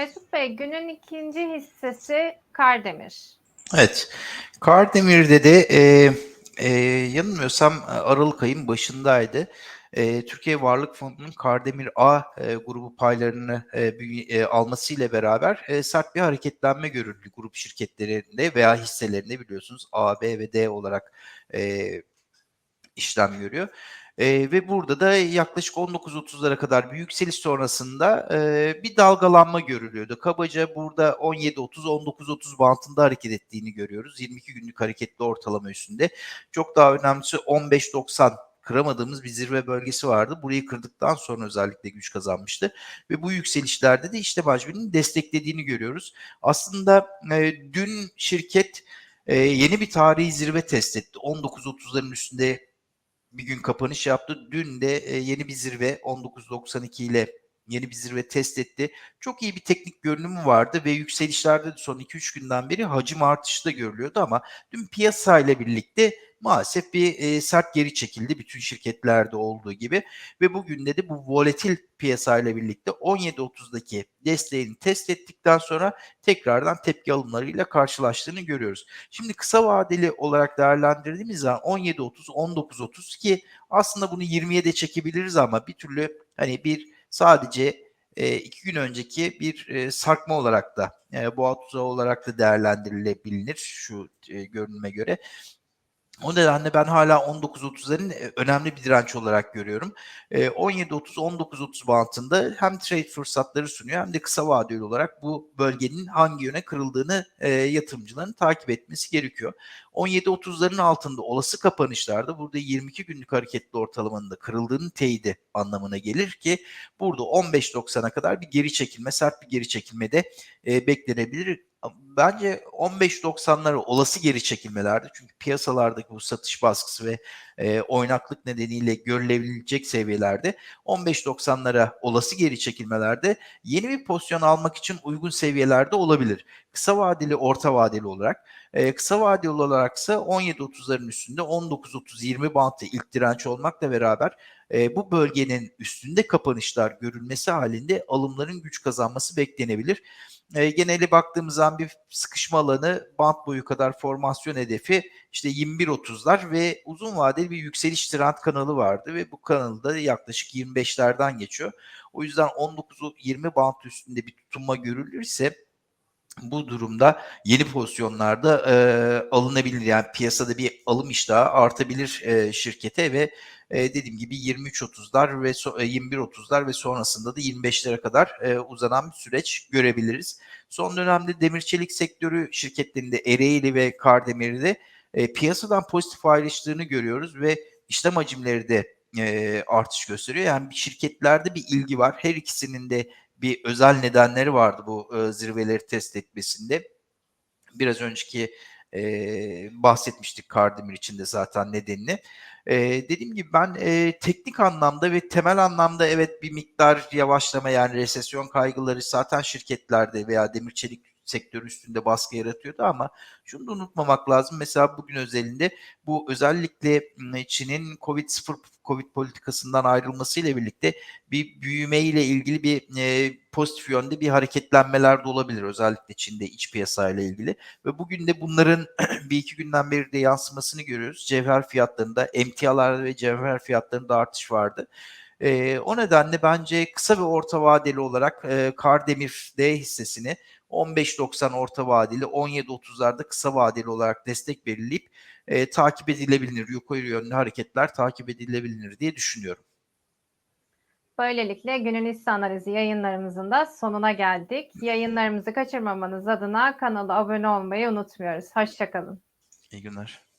Mesut Bey günün ikinci hissesi Kardemir. Evet. Kardemir'de de e, e, yanılmıyorsam e, Aralık ayın başındaydı. E, Türkiye Varlık Fonu'nun Kardemir A e, grubu paylarını e, e, almasıyla beraber e, sert bir hareketlenme görüldü grup şirketlerinde veya hisselerinde biliyorsunuz A, B ve D olarak e, işlem görüyor. E, ve burada da yaklaşık 19.30'lara kadar bir yükseliş sonrasında e, bir dalgalanma görülüyordu. Kabaca burada 17.30-19.30 bantında hareket ettiğini görüyoruz. 22 günlük hareketli ortalama üstünde. Çok daha önemlisi 15.90 kıramadığımız bir zirve bölgesi vardı. Burayı kırdıktan sonra özellikle güç kazanmıştı. Ve bu yükselişlerde de işte hacminin desteklediğini görüyoruz. Aslında e, dün şirket e, yeni bir tarihi zirve test etti. 19.30'ların üstünde bir gün kapanış yaptı. Dün de e, yeni bir zirve 19.92 ile yeni bir zirve test etti. Çok iyi bir teknik görünümü vardı ve yükselişlerde de son 2-3 günden beri hacim artışı da görülüyordu ama dün piyasayla birlikte maalesef bir e, sert geri çekildi bütün şirketlerde olduğu gibi ve bugün de de bu volatil piyasayla birlikte 17.30'daki desteğini test ettikten sonra tekrardan tepki alımlarıyla karşılaştığını görüyoruz. Şimdi kısa vadeli olarak değerlendirdiğimiz zaman 17.30, 19.30 ki aslında bunu 20'ye de çekebiliriz ama bir türlü hani bir sadece e, iki gün önceki bir e, sarkma olarak da e, boğa tuzağı olarak da değerlendirilebilir şu e, görünüme göre. O nedenle ben hala 19.30'ların e, önemli bir direnç olarak görüyorum. E, 17.30-19.30 bantında hem trade fırsatları sunuyor hem de kısa vadeli olarak bu bölgenin hangi yöne kırıldığını e, yatırımcıların takip etmesi gerekiyor. 17.30'ların altında olası kapanışlarda burada 22 günlük hareketli ortalamanın da kırıldığının teyidi anlamına gelir ki burada 15.90'a kadar bir geri çekilme, sert bir geri çekilme de e, beklenebilir. Bence 15.90'lara olası geri çekilmelerde çünkü piyasalardaki bu satış baskısı ve e, oynaklık nedeniyle görülebilecek seviyelerde 15.90'lara olası geri çekilmelerde yeni bir pozisyon almak için uygun seviyelerde olabilir. Kısa vadeli, orta vadeli olarak. E, kısa vadeli olaraksa 17.30'ların üstünde 19.30-20 bantı ilk direnç olmakla beraber e, bu bölgenin üstünde kapanışlar görülmesi halinde alımların güç kazanması beklenebilir. E, geneli baktığımız zaman bir sıkışma alanı bant boyu kadar formasyon hedefi işte 21.30'lar ve uzun vadeli bir yükseliş trend kanalı vardı ve bu kanalda yaklaşık 25'lerden geçiyor. O yüzden 19-20 bant üstünde bir tutunma görülürse bu durumda yeni pozisyonlarda e, alınabilir. Yani piyasada bir alım iştahı artabilir e, şirkete ve e, dediğim gibi 23.30'lar ve so, e, 21.30'lar ve sonrasında da 25'lere kadar e, uzanan bir süreç görebiliriz. Son dönemde demir çelik sektörü şirketlerinde Ereğli ve Kardemir'de e, piyasadan pozitif ayrıştığını görüyoruz ve işlem hacimleri de e, artış gösteriyor. Yani şirketlerde bir ilgi var. Her ikisinin de bir özel nedenleri vardı bu e, zirveleri test etmesinde. Biraz önceki e, bahsetmiştik Kardemir içinde zaten nedenini. E, dediğim gibi ben e, teknik anlamda ve temel anlamda evet bir miktar yavaşlama yani resesyon kaygıları zaten şirketlerde veya demir çelik sektörü üstünde baskı yaratıyordu ama şunu da unutmamak lazım. Mesela bugün özelinde bu özellikle Çin'in Covid-0 Covid politikasından ayrılmasıyla birlikte bir büyüme ile ilgili bir e, pozitif yönde bir hareketlenmeler de olabilir. Özellikle Çin'de iç piyasayla ilgili. Ve bugün de bunların bir iki günden beri de yansımasını görüyoruz. Cevher fiyatlarında, emtialarda ve cevher fiyatlarında artış vardı. E, o nedenle bence kısa ve orta vadeli olarak e, Kardemir D hissesini 15.90 orta vadeli, 17.30'larda kısa vadeli olarak destek belirleyip e, takip edilebilir. Yukarı yönlü hareketler takip edilebilir diye düşünüyorum. Böylelikle günün hisse analizi yayınlarımızın da sonuna geldik. Yayınlarımızı kaçırmamanız adına kanala abone olmayı unutmuyoruz. Hoşçakalın. İyi günler.